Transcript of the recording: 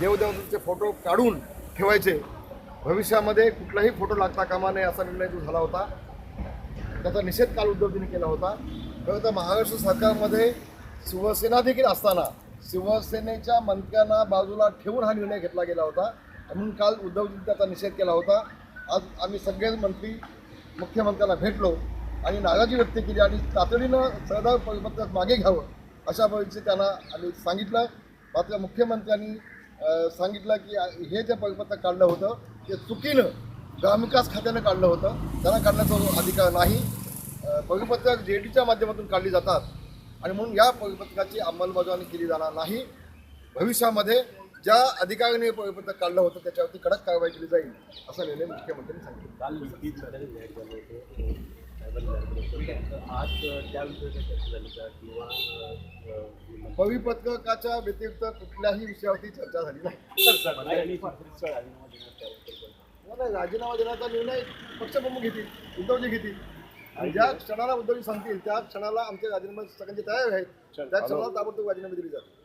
देवदेवतांचे photo काढून ठेवायचे. भविष्यामध्ये कुठलाही फोटो लागता कामा नये असा निर्णय जो झाला होता त्याचा निषेध काल उद्धवजींनी केला होता. खरं तर महाराष्ट्र सरकारमध्ये शिवसेना देखील असताना शिवसेनेच्या मंत्र्यांना बाजूला ठेवून हा निर्णय घेतला गेला होता. म्हणून काल उद्धवजींनी त्याचा निषेध केला होता. आज आम्ही सगळेच मंत्री मुख्यमंत्र्यांना भेटलो आणि नाराजी व्यक्त केली आणि तातडीनं सरदार परिपत्रक मागे घ्यावं अशा पद्धतीचे त्यांना आम्ही सांगितलं. मात्र मुख्यमंत्र्यांनी सांगितलं की हे जे परिपत्र काढलं होतं ते चुकीनं ग्रामविकास खात्यानं काढलं होतं. त्यांना काढण्याचा अधिकार नाही. अं, परिपत्रक जे डीच्या माध्यमातून काढली जातात. आणि म्हणून या परिपत्रकाची अंमलबजावणी केली जाणार नाही. भविष्यामध्ये ज्या अधिकाऱ्याने परिपत्रक काढलं होतं त्याच्यावरती कडक कारवाई केली जाईल असा निर्णय मुख्यमंत्र्यांनी सांगितलं. परिपत्रकाच्या व्यतिरिक्त कुठल्याही विषयावरती चर्चा झाली नाही. मंत्र्यांनी सुप्रीमचा राजीनामा देण्याचा निर्णय पक्षप्रमुख घेतील उद्धवजी घेतील. आणि ज्या क्षणाला उद्धवजी सांगतील त्या क्षणाला आमचे राजीनामे सगळ्यांची तयारी आहे त्या क्षणाला ताबडतोब राजीनामे दिली जातील.